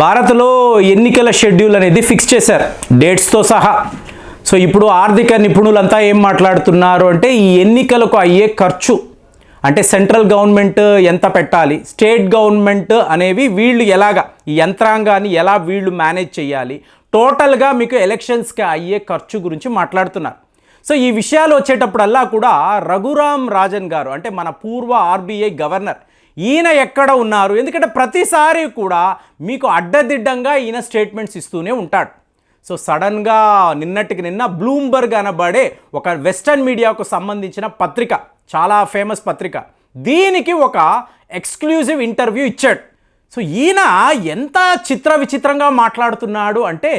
భారత్లో ఎన్నికల షెడ్యూల్ అనేది ఫిక్స్ చేశారు డేట్స్తో సహా. సో ఇప్పుడు ఆర్థిక నిపుణులంతా ఏం మాట్లాడుతున్నారు అంటే ఈ ఎన్నికలకు అయ్యే ఖర్చు అంటే సెంట్రల్ గవర్నమెంట్ ఎంత పెట్టాలి స్టేట్ గవర్నమెంట్ అనేవి వీళ్ళు ఎలాగా ఈ యంత్రాంగాన్ని ఎలా వీళ్ళు మేనేజ్ చేయాలి టోటల్గా మీకు ఎలక్షన్స్కి అయ్యే ఖర్చు గురించి మాట్లాడుతున్నారు. సో ఈ విషయాలు వచ్చేటప్పుడల్లా కూడా రఘురామ్ రాజన్ గారు అంటే మన పూర్వ ఆర్బీఐ గవర్నర్ ఈయన ఎక్కడ ఉన్నారు? ఎందుకంటే ప్రతిసారి కూడా మీకు అడ్డదిడ్డంగా ఈయన స్టేట్మెంట్స్ ఇస్తూనే ఉంటాడు. సో సడన్గా నిన్నటికి నిన్న బ్లూంబర్గ్ అనబడే ఒక వెస్టర్న్ మీడియాకు సంబంధించిన పత్రిక చాలా ఫేమస్ పత్రిక దీనికి ఒక ఎక్స్క్లూజివ్ ఇంటర్వ్యూ ఇచ్చాడు. సో ఈయన ఎంత చిత్ర విచిత్రంగా మాట్లాడుతున్నాడు అంటే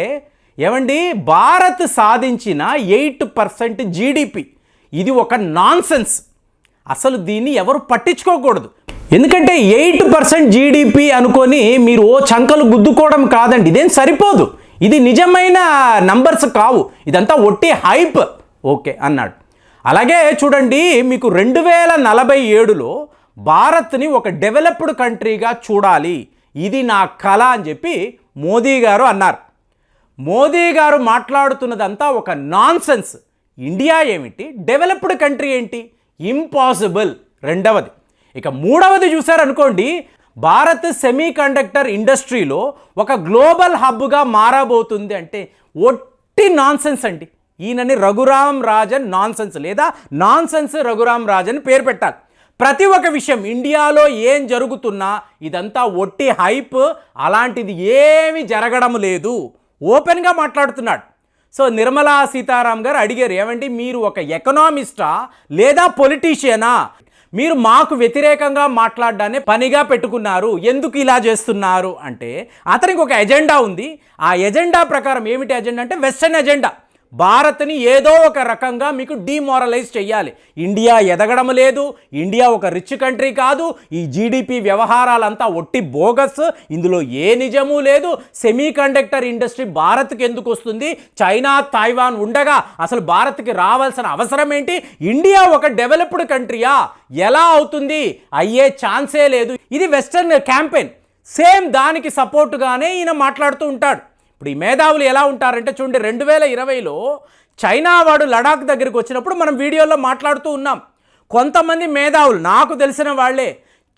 ఏమండి భారత్ సాధించిన ఎయిట్ పర్సెంట్ జీడిపి. ఇది ఒక నాన్సెన్స్. అసలు దీన్ని ఎవరు పట్టించుకోకూడదు. ఎందుకంటే ఎయిట్ పర్సెంట్ జీడిపి అనుకొని మీరు ఓ చంకలు గుద్దుకోవడం కాదండి. ఇదేం సరిపోదు. ఇది నిజమైన నంబర్స్ కావు. ఇదంతా ఒట్టి హైప్. ఓకే అన్నాడు. అలాగే చూడండి మీకు రెండు వేల నలభై ఏడులో భారత్ని ఒక డెవలప్డ్ కంట్రీగా చూడాలి. ఇది నా కళ అని చెప్పి మోదీ గారు అన్నారు. మోదీ గారు మాట్లాడుతున్నదంతా ఒక నాన్సెన్స్. ఇండియా ఏమిటి? డెవలప్డ్ కంట్రీ ఏంటి? ఇంపాసిబుల్. రెండవది ఇక మూడవది చూసారనుకోండి భారత్ సెమీ కండక్టర్ ఇండస్ట్రీలో ఒక గ్లోబల్ హబ్గా మారబోతుంది అంటే ఒట్టి నాన్సెన్స్ అండి. ఈయనని రఘురామ్ రాజన్ నాన్సెన్స్ లేదా నాన్సెన్స్ రఘురామ్ రాజన్ పేరు పెట్టాలి. ప్రతి ఒక్క విషయం ఇండియాలో ఏం జరుగుతున్నా ఇదంతా ఒట్టి హైప్ అలాంటిది ఏమీ జరగడం లేదు. ఓపెన్గా మాట్లాడుతున్నాడు. సో నిర్మలా సీతారాం గారు అడిగారు ఏమండి మీరు ఒక ఎకనామిస్టా లేదా పొలిటీషియనా? మీరు మాకు వ్యతిరేకంగా మాట్లాడడాన్ని పనిగా పెట్టుకున్నారు. ఎందుకు ఇలా చేస్తున్నారు? అంటే అతనికి ఒక ఎజెండా ఉంది. ఆ ఎజెండా ప్రకారం ఏమిటి ఎజెండా అంటే వెస్టర్న్ ఎజెండా. భారత్ని ఏదో ఒక రకంగా మీకు డీమోరలైజ్ చేయాలి ఇండియా ఎదగడం లేదు. ఇండియా ఒక రిచ్ కంట్రీ కాదు. ఈ జీడిపి వ్యవహారాలంతా ఒట్టి బోగస్. ఇందులో ఏ నిజమూ లేదు. సెమీ కండక్టర్ ఇండస్ట్రీ భారత్కి ఎందుకు వస్తుంది? చైనా తైవాన్ ఉండగా అసలు భారత్కి రావాల్సిన అవసరం ఏంటి? ఇండియా ఒక డెవలప్డ్ కంట్రీయా? ఎలా అవుతుంది? అయ్యే ఛాన్సే లేదు. ఇది వెస్టర్న్ క్యాంపెయిన్. సేమ్ దానికి సపోర్టుగానే ఈయన మాట్లాడుతూ ఉంటాడు. ఇప్పుడు ఈ మేధావులు ఎలా ఉంటారంటే చూడండి రెండు వేల ఇరవైలో చైనా వాడు లడాక్ దగ్గరికి వచ్చినప్పుడు మనం వీడియోలో మాట్లాడుతూ ఉన్నాం. కొంతమంది మేధావులు నాకు తెలిసిన వాళ్ళే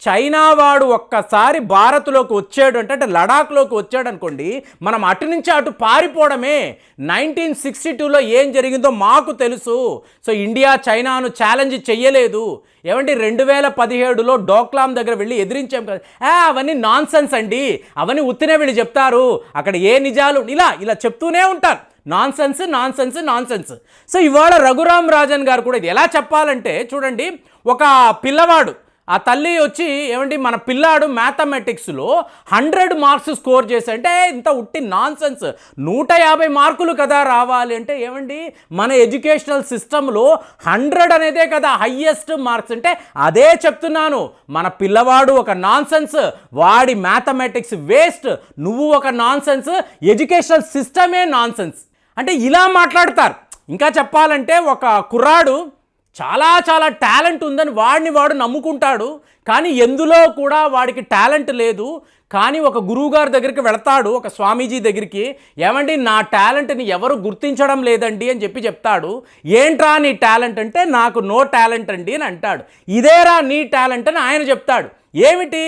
చైనా వాడు ఒక్కసారి భారత్లోకి వచ్చాడు అంటే అంటే లడాక్లోకి వచ్చాడు అనుకోండి మనం అటు నుంచి అటు పారిపోవడమే. నైన్టీన్ సిక్స్టీ టూలో ఏం జరిగిందో మాకు తెలుసు. సో ఇండియా చైనాను ఛాలెంజ్ చెయ్యలేదు. ఏమంటే రెండు వేల పదిహేడులో డోక్లాం దగ్గర వెళ్ళి ఎదిరించాం కదా. అవన్నీ నాన్ అండి. అవన్నీ ఉత్తినే వీళ్ళు చెప్తారు. అక్కడ ఏ నిజాలు ఇలా ఇలా చెప్తూనే ఉంటారు. Nonsense nonsense nonsense so ఇవాళ రఘురామ్ రాజన్ గారు కూడా ఇది ఎలా చెప్పాలంటే చూడండి ఒక పిల్లవాడు ఆ తల్లి వచ్చి ఏమండి మన పిల్లాడు మ్యాథమెటిక్స్లో హండ్రెడ్ మార్క్స్ స్కోర్ చేసి అంటే ఇంత ఉట్టి నాన్ సెన్స్ నూట యాభై మార్కులు కదా రావాలి అంటే ఏమండి మన ఎడ్యుకేషనల్ సిస్టంలో హండ్రెడ్ అనేదే కదా హయ్యెస్ట్ మార్క్స్ అంటే అదే చెప్తున్నాను. మన పిల్లవాడు ఒక నాన్ సెన్స్ వాడి మ్యాథమెటిక్స్ వేస్ట్ నువ్వు ఒక నాన్ సెన్స్ ఎడ్యుకేషనల్ సిస్టమే నాన్ సెన్స్ అంటే ఇలా మాట్లాడతారు. ఇంకా చెప్పాలంటే ఒక కుర్రాడు చాలా చాలా టాలెంట్ ఉందని వాడిని వాడు నమ్ముకుంటాడు కానీ ఎందులో కూడా వాడికి టాలెంట్ లేదు. కానీ ఒక గురువుగారి దగ్గరికి వెళతాడు ఒక స్వామీజీ దగ్గరికి ఏమండి నా టాలెంట్ని ఎవరు గుర్తించడం లేదండి అని చెప్పి చెప్తాడు. ఏంట్రా నీ టాలెంట్ అంటే నాకు నో టాలెంట్ అండి అని అంటాడు. ఇదేరా నీ టాలెంట్ అని ఆయన చెప్తాడు. ఏమిటి?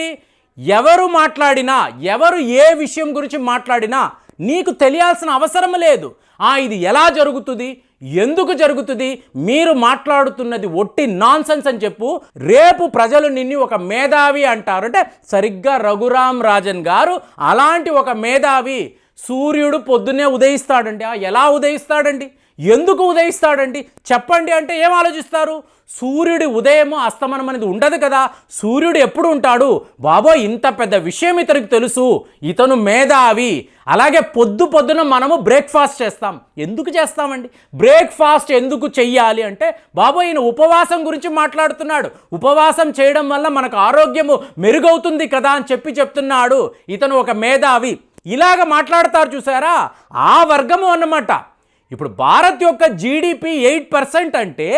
ఎవరు మాట్లాడినా ఎవరు ఏ విషయం గురించి మాట్లాడినా నీకు తెలియాల్సిన అవసరం లేదు. ఆ ఇది ఎలా జరుగుతుంది? ఎందుకు జరుగుతుంది? మీరు మాట్లాడుతున్నది ఒట్టి నాన్సెన్స్ అని చెప్పు. రేపు ప్రజలు నిన్ను ఒక మేధావి అంటారు. అంటే సరిగ్గా రఘురామ్ రాజన్ గారు అలాంటి ఒక మేధావి సూర్యుడు పొద్దున్నే ఉదయిస్తాడండి. ఆ ఎలా ఉదయిస్తాడండి? ఎందుకు ఉదయిస్తాడండి? చెప్పండి అంటే ఏం ఆలోచిస్తారు? సూర్యుడి ఉదయం అస్తమనం అనేది ఉండదు కదా. సూర్యుడు ఎప్పుడు ఉంటాడు? బాబో ఇంత పెద్ద విషయం ఇతనికి తెలుసు. ఇతను మేధావి. అలాగే పొద్దు పొద్దున మనము బ్రేక్ఫాస్ట్ చేస్తాం. ఎందుకు చేస్తామండి? బ్రేక్ఫాస్ట్ ఎందుకు చెయ్యాలి అంటే బాబో ఈయన ఉపవాసం గురించి మాట్లాడుతున్నాడు. ఉపవాసం చేయడం వల్ల మనకు ఆరోగ్యము మెరుగవుతుంది కదా అని చెప్పి చెప్తున్నాడు ఇతను ఒక మేధావి. ఇలాగ మాట్లాడతారు చూసారా? ఆ వర్గము అన్నమాట. ఇప్పుడు భారత్ యొక్క జీడిపి ఎయిట్ పర్సెంట్ అంటే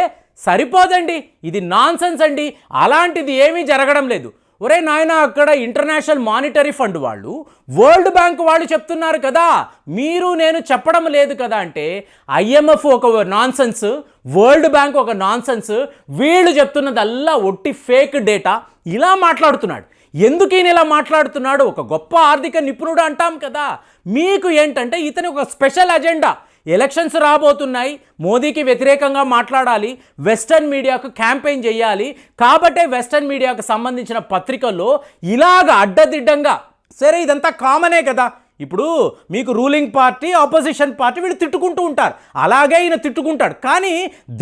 సరిపోదండి. ఇది నాన్సెన్స్ అండి. అలాంటిది ఏమీ జరగడం లేదు. ఒరే నాయన అక్కడ ఇంటర్నేషనల్ మానిటరీ ఫండ్ వాళ్ళు వరల్డ్ బ్యాంక్ వాళ్ళు చెప్తున్నారు కదా. మీరు నేను చెప్పడం లేదు కదా అంటే ఐఎంఎఫ్ ఒక నాన్సెన్స్ వరల్డ్ బ్యాంక్ ఒక నాన్సెన్స్ వీళ్ళు చెప్తున్నదల్లా ఒట్టి ఫేక్ డేటా ఇలా మాట్లాడుతున్నాడు. ఎందుకు ఈయన ఇలా మాట్లాడుతున్నాడు? ఒక గొప్ప ఆర్థిక నిపుణుడు అంటాం కదా. మీకు ఏంటంటే ఇతని ఒక స్పెషల్ అజెండా. ఎలక్షన్స్ రాబోతున్నాయి మోదీకి వ్యతిరేకంగా మాట్లాడాలి వెస్టర్న్ మీడియాకు క్యాంపెయిన్ చేయాలి. కాబట్టే వెస్టర్న్ మీడియాకు సంబంధించిన పత్రికల్లో ఇలాగ అడ్డదిడ్డంగా సరే ఇదంతా కామనే కదా ఇప్పుడు మీకు రూలింగ్ పార్టీ ఆపోజిషన్ పార్టీ వీళ్ళు తిట్టుకుంటూ ఉంటారు. అలాగే ఈయన తిట్టుకుంటాడు. కానీ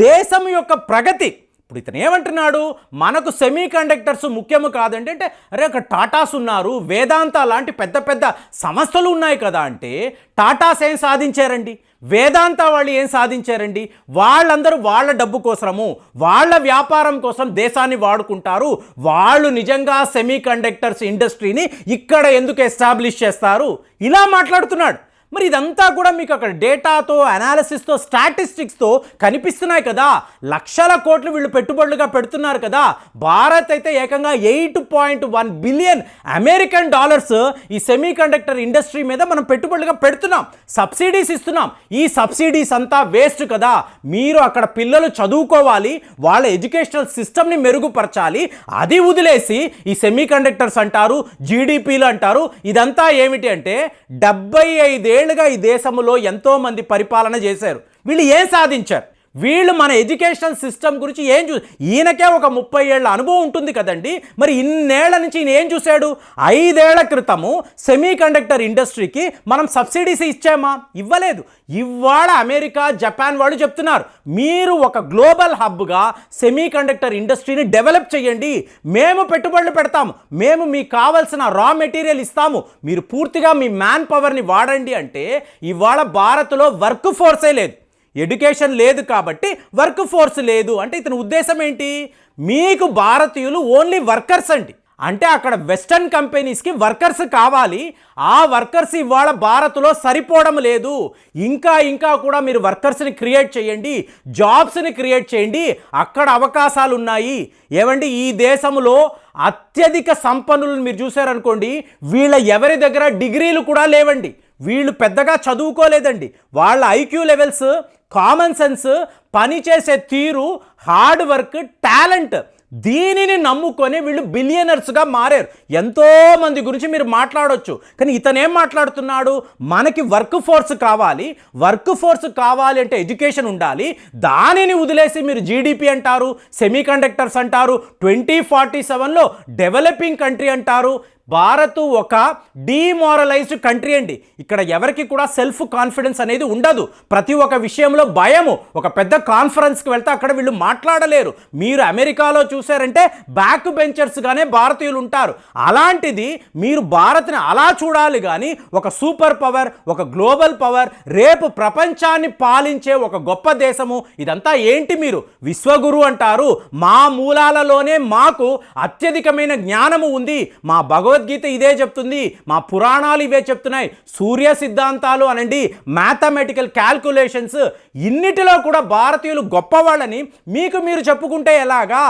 దేశం యొక్క ప్రగతి ఇప్పుడు ఇతను ఏమంటున్నాడు? మనకు సెమీ కండక్టర్స్ ముఖ్యము కాదండి. అంటే అరే అక్కడ టాటాస్ ఉన్నారు. వేదాంత లాంటి పెద్ద పెద్ద సంస్థలు ఉన్నాయి కదా అంటే టాటాస్ ఏం సాధించారండి? వేదాంత వాళ్ళు ఏం సాధించారండి? వాళ్ళందరూ వాళ్ళ డబ్బు కోసము వాళ్ళ వ్యాపారం కోసం దేశాన్ని వాడుకుంటారు. వాళ్ళు నిజంగా సెమీ కండక్టర్స్ ఇండస్ట్రీని ఇక్కడ ఎందుకు ఎస్టాబ్లిష్ చేస్తారు? ఇలా మాట్లాడుతున్నాడు. మరి ఇదంతా కూడా మీకు అక్కడ డేటాతో అనాలిసిస్తో స్టాటిస్టిక్స్తో కనిపిస్తున్నాయి కదా. లక్షల కోట్లు వీళ్ళు పెట్టుబడులుగా పెడుతున్నారు కదా. భారత్ అయితే ఏకంగా eight point one billion American dollars ఈ సెమీ కండక్టర్ ఇండస్ట్రీ మీద మనం పెట్టుబడులుగా పెడుతున్నాం. సబ్సిడీస్ ఇస్తున్నాం. ఈ సబ్సిడీస్ అంతా వేస్ట్ కదా. మీరు అక్కడ పిల్లలు చదువుకోవాలి వాళ్ళ ఎడ్యుకేషనల్ సిస్టమ్ని మెరుగుపరచాలి అది వదిలేసి ఈ సెమీ కండక్టర్స్ అంటారు జీడిపిలు అంటారు. ఇదంతా ఏమిటి అంటే డెబ్బై ఐదేళ్ళుగా ఈ దేశంలో ఎంతోమంది పరిపాలన చేశారు. వీళ్ళు ఏం సాధించారు? వీళ్ళు మన ఎడ్యుకేషనల్ సిస్టమ్ గురించి ఏం చూ ఈయనకే ఒక ముప్పై ఏళ్ళ అనుభవం ఉంటుంది కదండి. మరి ఇన్నేళ్ళ నుంచి ఈయన ఏం చూశాడు? ఐదేళ్ళ క్రితము సెమీ కండక్టర్ ఇండస్ట్రీకి మనం సబ్సిడీస్ ఇచ్చామా? ఇవ్వలేదు. ఇవాళ అమెరికా జపాన్ వాళ్ళు చెప్తున్నారు మీరు ఒక గ్లోబల్ హబ్గా సెమీ కండక్టర్ ఇండస్ట్రీని డెవలప్ చేయండి మేము పెట్టుబడులు పెడతాము. మేము మీకు కావాల్సిన రా మెటీరియల్ ఇస్తాము. మీరు పూర్తిగా మీ మ్యాన్ పవర్ని వాడండి అంటే ఇవాళ భారత్లో వర్క్ ఫోర్సే లేదు. ఎడ్యుకేషన్ లేదు కాబట్టి వర్క్ ఫోర్స్ లేదు. అంటే ఇతని ఉద్దేశం ఏంటి? మీకు భారతీయులు ఓన్లీ వర్కర్స్ అండి. అంటే అక్కడ వెస్టర్న్ కంపెనీస్కి వర్కర్స్ కావాలి. ఆ వర్కర్స్ ఇవాళ భారత్లో సరిపోవడం లేదు. ఇంకా ఇంకా కూడా మీరు వర్కర్స్ని క్రియేట్ చేయండి. జాబ్స్ని క్రియేట్ చేయండి. అక్కడ అవకాశాలు ఉన్నాయి ఏమండి ఈ దేశంలో అత్యధిక సంపన్నులను మీరు చూసారనుకోండి వీళ్ళ ఎవరి దగ్గర డిగ్రీలు కూడా లేవండి. వీళ్ళు పెద్దగా చదువుకోలేదండి. వాళ్ళ ఐక్యూ లెవెల్స్ కామన్ సెన్స్ పనిచేసే తీరు హార్డ్ వర్క్ టాలెంట్ దీనిని నమ్ముకొని వీళ్ళు బిలియనర్స్గా మారారు. ఎంతోమంది గురించి మీరు మాట్లాడవచ్చు కానీ ఇతనేం మాట్లాడుతున్నాడు? మనకి వర్క్ ఫోర్స్ కావాలి. వర్క్ ఫోర్స్ కావాలి అంటే ఎడ్యుకేషన్ ఉండాలి. దానిని వదిలేసి మీరు జీడిపి అంటారు సెమీ కండక్టర్స్ అంటారు ట్వంటీ ఫార్టీ సెవెన్లో డెవలపింగ్ కంట్రీ అంటారు. భారత్ ఒక డీమోరలైజ్డ్ కంట్రీ అండి. ఇక్కడ ఎవరికి కూడా సెల్ఫ్ కాన్ఫిడెన్స్ అనేది ఉండదు. ప్రతి ఒక్క విషయంలో భయము. ఒక పెద్ద కాన్ఫరెన్స్కి వెళ్తే అక్కడ వీళ్ళు మాట్లాడలేరు. మీరు అమెరికాలో చూసారంటే బ్యాక్ బెంచర్స్గానే భారతీయులు ఉంటారు. అలాంటిది మీరు భారత్ని అలా చూడాలి కానీ ఒక సూపర్ పవర్ ఒక గ్లోబల్ పవర్ రేపు ప్రపంచాన్ని పాలించే ఒక గొప్ప దేశము. ఇదంతా ఏంటి మీరు? విశ్వగురు అంటారు. మా మూలాలలోనే మాకు అత్యధికమైన జ్ఞానము ఉంది. మా భగవద్గీత ఇదే చెప్తుంది. మా పురాణాలు ఇవే చెప్తున్నాయి. సూర్య సిద్ధాంతాలు అనండి మ్యాథమెటికల్ క్యాల్కులేషన్స్ ఇన్నిటిలో కూడా భారతీయులు గొప్పవాళ్ళని మీకు మీరు చెప్పుకుంటే ఎలాగా?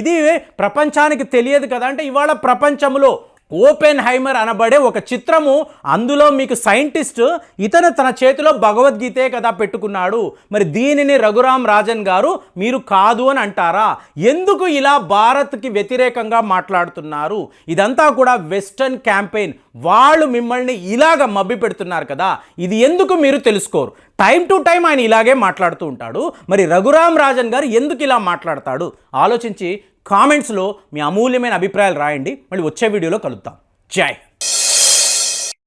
ఇది ప్రపంచానికి తెలియదు కదా అంటే ఇవాళ ప్రపంచంలో ఓపెన్ హైమర్ అనబడే ఒక చిత్రము అందులో మీకు సైంటిస్ట్ ఇతను తన చేతిలో భగవద్గీతే కదా పెట్టుకున్నాడు. మరి దీనిని రఘురామ్ రాజన్ గారు మీరు కాదు అని అంటారా? ఎందుకు ఇలా భారత్కి వ్యతిరేకంగా మాట్లాడుతున్నారు? ఇదంతా కూడా వెస్టర్న్ క్యాంపెయిన్. వాళ్ళు మిమ్మల్ని ఇలాగ మబ్బి పెడుతున్నారు కదా. ఇది ఎందుకు మీరు తెలుసుకోరు? టైం టు టైం ఆయన ఇలాగే మాట్లాడుతూ ఉంటాడు. మరి రఘురామ్ రాజన్ గారు ఎందుకు ఇలా మాట్లాడతాడు? ఆలోచించి కామెంట్స్లో మీ అమూల్యమైన అభిప్రాయాలు రాయండి. మళ్ళీ వచ్చే వీడియోలో కలుద్దాం. జై